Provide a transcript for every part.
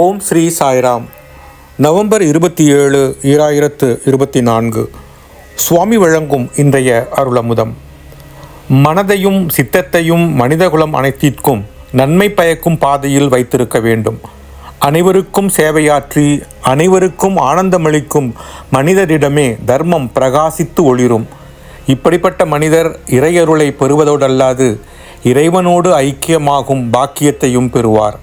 ஓம் Sri Sairam. November இருபத்தி ஏழு ஈராயிரத்து இருபத்தி நான்கு சுவாமி வழங்கும் இன்றைய அருளமுதம். மனதையும் சித்தத்தையும் மனிதகுலம் அனைத்திற்கும் நன்மை பயக்கும் பாதையில் வைத்திருக்க வேண்டும். அனைவருக்கும் சேவையாற்றி அனைவருக்கும் ஆனந்தமளிக்கும் மனிதரிடமே தர்மம் பிரகாசித்து ஒளிரும். இப்படிப்பட்ட மனிதர் இறையருளை பெறுவதோடல்லாது இறைவனோடு ஐக்கியமாகும் பாக்கியத்தையும் பெறுவார்.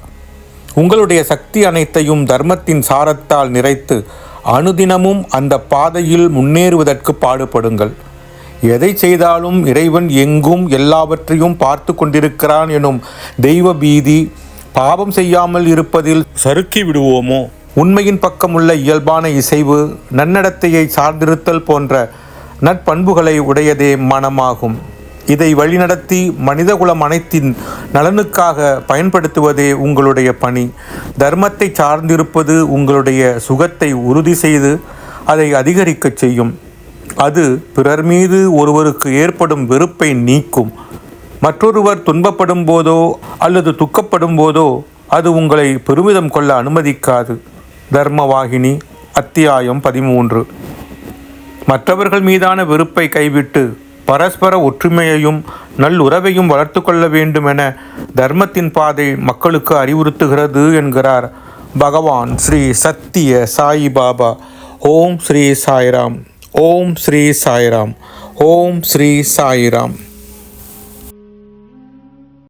உங்களுடைய சக்தி அனைத்தையும் தர்மத்தின் சாரத்தால் நிறைத்து அனுதினமும் அந்த பாதையில் முன்னேறுவதற்கு பாடுபடுங்கள். எதை செய்தாலும் இறைவன் எங்கும் எல்லாவற்றையும் பார்த்து கொண்டிருக்கிறான் எனும் தெய்வ பீதி பாவம் செய்யாமல் இருப்பதில் சறுக்கி விடுவோமோ? உண்மையின் பக்கமுள்ள இயல்பான இசைவு நன்னடத்தையை சார்ந்திருத்தல் போன்ற நற்பண்புகளை உடையதே மனமாகும். இதை வழிநடத்தி மனிதகுலம் அனைத்தின் நலனுக்காக பயன்படுத்துவதே உங்களுடைய பணி. தர்மத்தை சார்ந்திருப்பது உங்களுடைய சுகத்தை உறுதி செய்து அதை அதிகரிக்கச் செய்யும். அது பிறர் மீது ஒருவருக்கு ஏற்படும் வெறுப்பை நீக்கும். மற்றொருவர் துன்பப்படும் போதோ அல்லது துக்கப்படும் போதோ அது உங்களை பெருமிதம் கொள்ள அனுமதிக்காது. தர்மவாகினி அத்தியாயம் பதிமூன்று. மற்றவர்கள் மீதான வெறுப்பை கைவிட்டு பரஸ்பர ஒற்றுமையையும் நல்லுறவையும் வளர்த்து கொள்ள வேண்டுமென தர்மத்தின் பாதை மக்களுக்கு அறிவுறுத்துகிறது என்கிறார் பகவான் ஸ்ரீ சத்திய சாய் பாபா. ஓம் ஸ்ரீ சாய்ராம். ஓம் ஸ்ரீ சாய்ராம். ஓம் ஸ்ரீ சாய்ராம்.